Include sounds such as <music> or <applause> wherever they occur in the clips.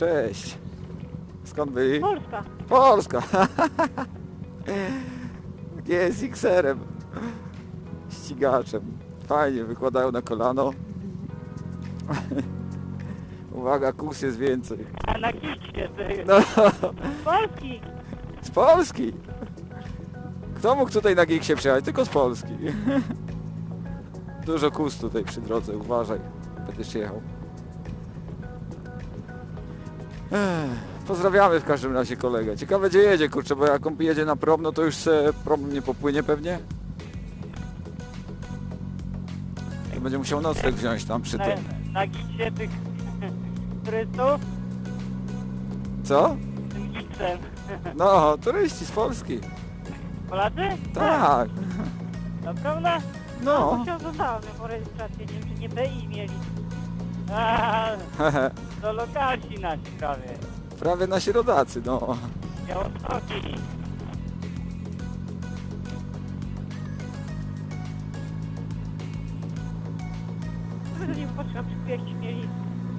cześć. Skąd byli? Polska. Polska. <laughs> GSX-erem. Ścigaczem. Fajnie, wykładają na kolano. <laughs> Uwaga, kus jest więcej. A na ty. No, Polski. z Polski. Kto mógł tutaj na się przyjechać? Tylko z Polski. <laughs> Dużo kus tutaj przy drodze, uważaj. Będziesz jechał. Pozdrawiamy w każdym razie kolegę. Ciekawe gdzie jedzie, kurczę, bo jak on jedzie na prom, no to już se prom nie popłynie pewnie. To będzie musiał nocleg wziąć tam przy Na, tym. na gicie tych <laughs> turystów. Co? Tym giksem. <laughs> No, turyści z Polski. Polacy? Tak. Naprawdę? No. Musiał zostałem po rejestracji. Nie wiem, czy nie BI mieli. <laughs> A, to lokalsi nasi prawie. Prawie nasi rodacy, no. Białostoki. Nie popatrzyłam, czy jakieś mieli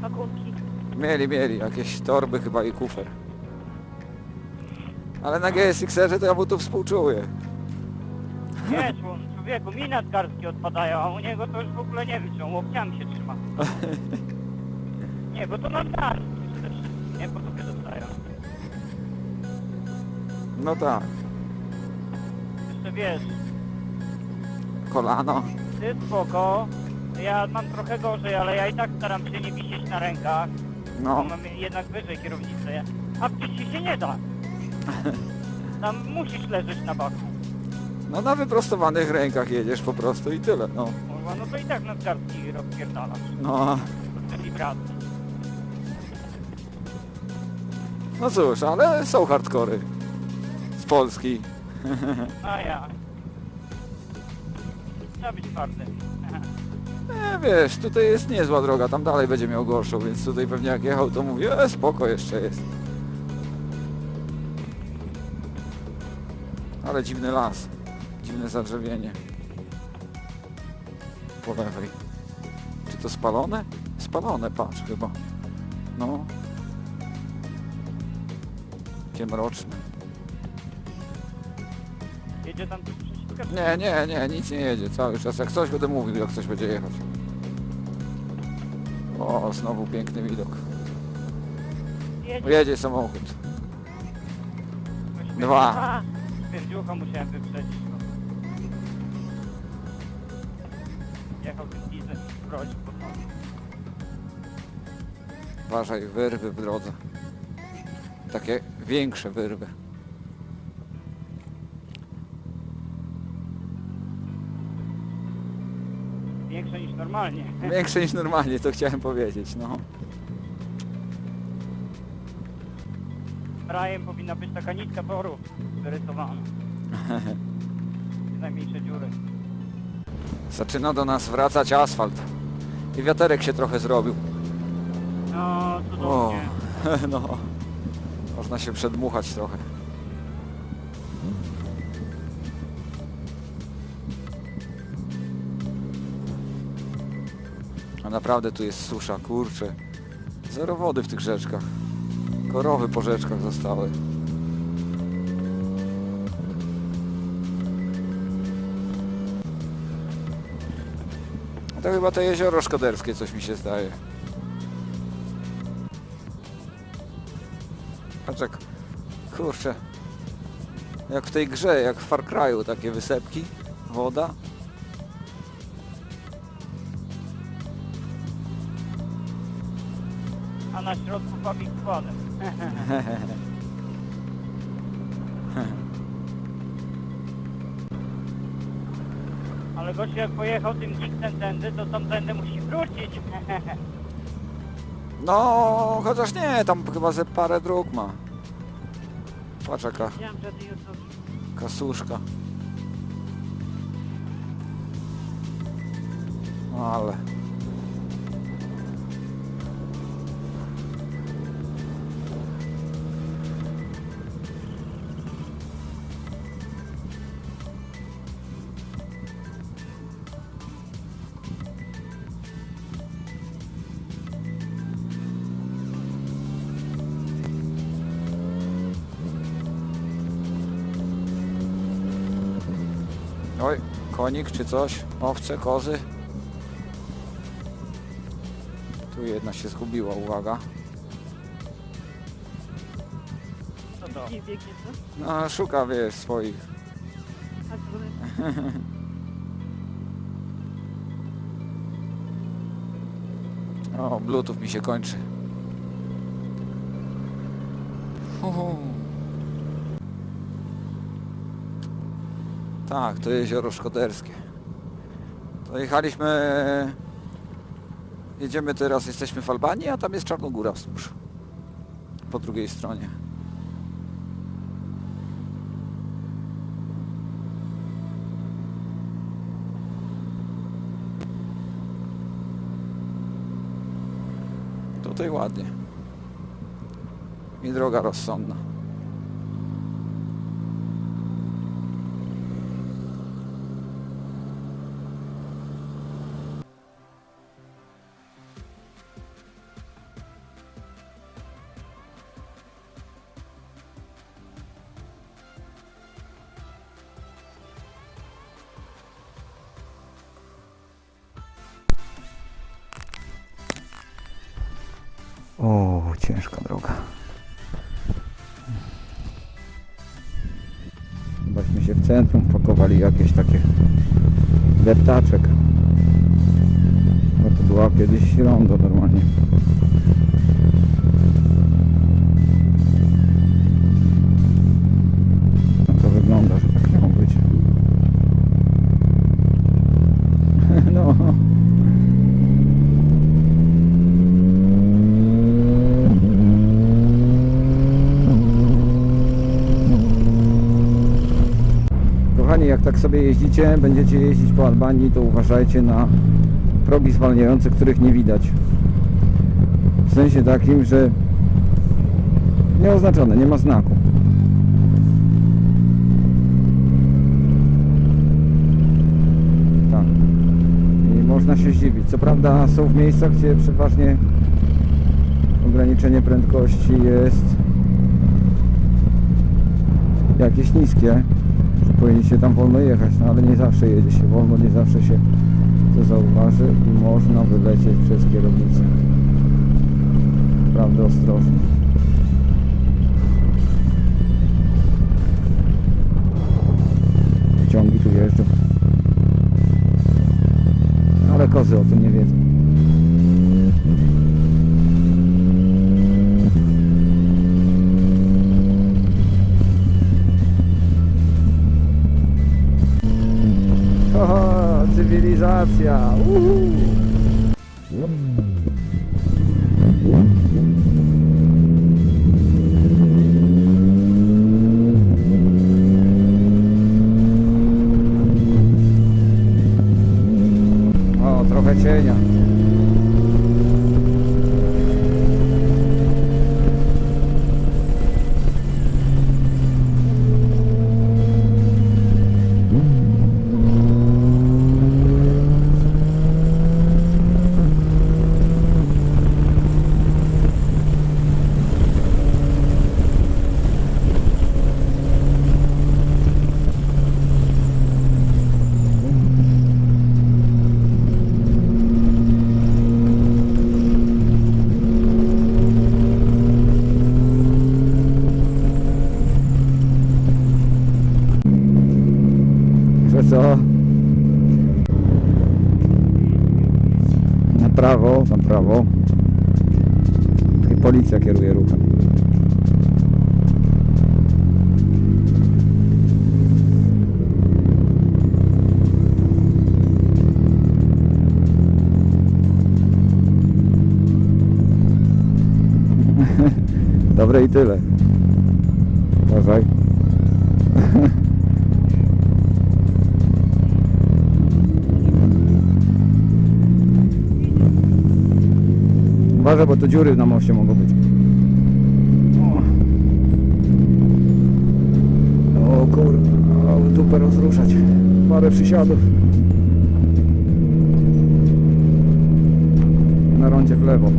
pakunki. Mieli, mieli jakieś torby chyba i kufer. Ale na GSX-erze to ja mu tu współczuję. Człon- człowieku, mi nadgarstki odpadają, a u niego to już w ogóle nie wiem, czy on łokciami się trzyma. <laughs> Nie, bo to nadgarstki przede wszystkim, nie? Po tobie dostają. No tak, Jeszcze wiesz, kolano. ty spoko, ja mam trochę gorzej, ale ja i tak staram się nie wisieć na rękach. No, Bo mam jednak wyżej kierownicę. A wisieć się nie da. <laughs> Tam musisz leżeć na baku. No na wyprostowanych rękach jedziesz po prostu i tyle, no. Kurwa, no to i tak nadgarstki rozpierdalasz. No, Te wibracje. no cóż, ale są hardkory. Z Polski. <laughs> A ja. Trzeba być twardy. Nie, wiesz, tutaj jest niezła droga, tam dalej będzie miał gorszą, więc tutaj pewnie jak jechał to mówi, e, spoko jeszcze jest. Ale dziwny las, dziwne zadrzewienie. Po lewej. Czy to spalone? Spalone, patrz chyba. No. Jakie mroczne. Jedzie tam przeciwka? Nie, nie, nie, nic nie jedzie cały czas. Jak coś będę mówił, jak coś będzie jechać. O, znowu piękny widok. Jedzie. Jedzie samochód. Dwa. Musiałem wyprzedzić. Biznes i wrodził pod nogi. Uważaj, wyrwy w drodze. Takie większe wyrwy. Większe niż normalnie. Większe niż normalnie, to chciałem powiedzieć, no. Brajem powinna być taka nitka toru wyrysowana. <laughs> Najmniejsze dziury. Zaczyna do nas wracać asfalt. I wiaterek się trochę zrobił. No, O, cudownie. <laughs> no. Można się przedmuchać trochę. A naprawdę tu jest susza, kurczę. Zero wody w tych rzeczkach. Korowy po rzeczkach zostały. To chyba to jezioro szkoderskie, coś mi się zdaje. Patrz jak, kurczę, jak w tej grze, jak w Far Cry'u, takie wysepki, woda. A na środku fabrik składem. <laughs> <laughs> Ale gościu jak pojechał tym gigsem tędy, to tamtędy musi wrócić. No, chociaż nie, tam chyba ze parę dróg ma. Patrz jaka że ty kasuszka. No ale... konik czy coś? Owce, kozy? Tu jedna się zgubiła, uwaga. Co to? I biegnie co? No, szuka, wiesz, swoich. A to? <laughs> O, bluetooth mi się kończy. Uhu. Tak, to jezioro Szkoderskie. To jechaliśmy... Jedziemy teraz, jesteśmy w Albanii, a tam jest Czarnogóra wzdłuż. Po drugiej stronie. Tutaj ładnie. I droga rozsądna. Ciężka droga. Chybaśmy się w centrum pakowali jakieś takie deptaczek. Bo to była kiedyś rondo normalnie. Jak tak sobie jeździcie, będziecie jeździć po Albanii, to uważajcie na progi zwalniające, których nie widać. W sensie takim, że nieoznaczone, nie ma znaku. Tak. I można się zdziwić. Co prawda są w miejscach, gdzie przeważnie ograniczenie prędkości jest jakieś niskie, że powinniście tam wolno jechać, no ale nie zawsze jedzie się wolno, nie zawsze się to zauważy i można wylecieć przez kierownicę. Naprawdę ostrożnie. Ciągi tu jeżdżą. Ale kozy o tym nie wiedzą. Cywilizacja! Uhu. Co? Na prawo, na prawo. Tutaj policja kieruje ruchem. <laughs> Dobre i tyle. Uważaj. <laughs> Uważaj, bo to dziury na moście mogą być. O, o kurwa, o, dupę rozruszać. Parę przysiadów. Na rondzie w lewo.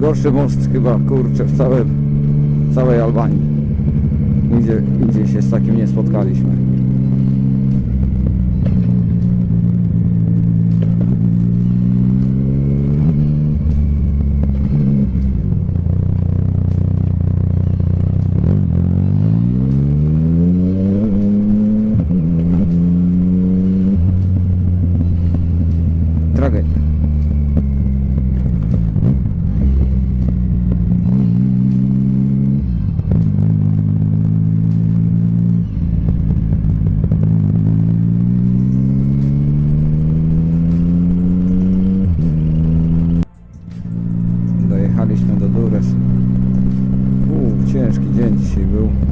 Najgorszy most chyba, kurczę, w całej, całej Albanii. Nigdzie, nigdzie się z takim nie spotkaliśmy. possível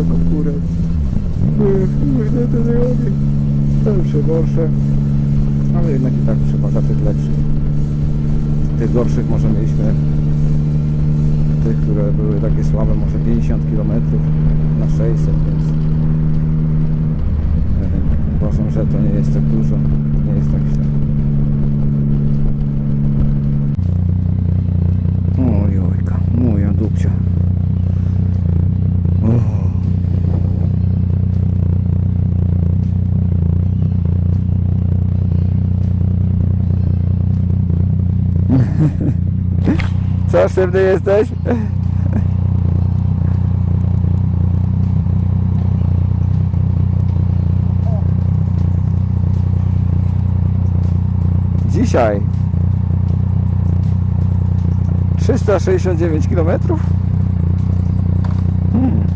górę. Różne te drogi. Lepsze, gorsze. Ale jednak i tak przeważa tych lepszych. Tych gorszych może mieliśmy tych, które były takie słabe, może 50 km na 600, więc uważam, że to nie jest tak dużo, nie jest tak źle. Oj, ojka, moja dupcia. O. Sztywny jesteś? Dzisiaj 369 km? Hmm.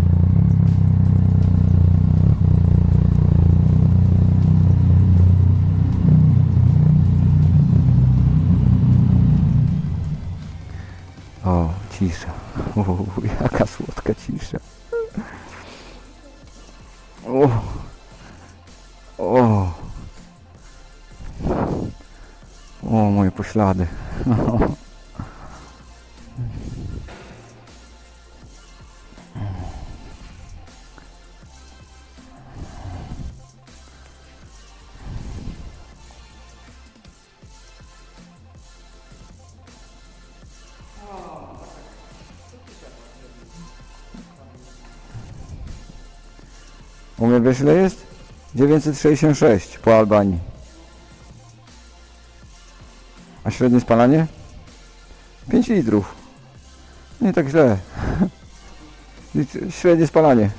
O, O, jaka słodka cisza. O. O. O, moje poślady. <laughs> U mnie wiesz ile jest? 966 po Albanii. A średnie spalanie? 5 litrów. Nie tak źle. <laughs> Średnie spalanie.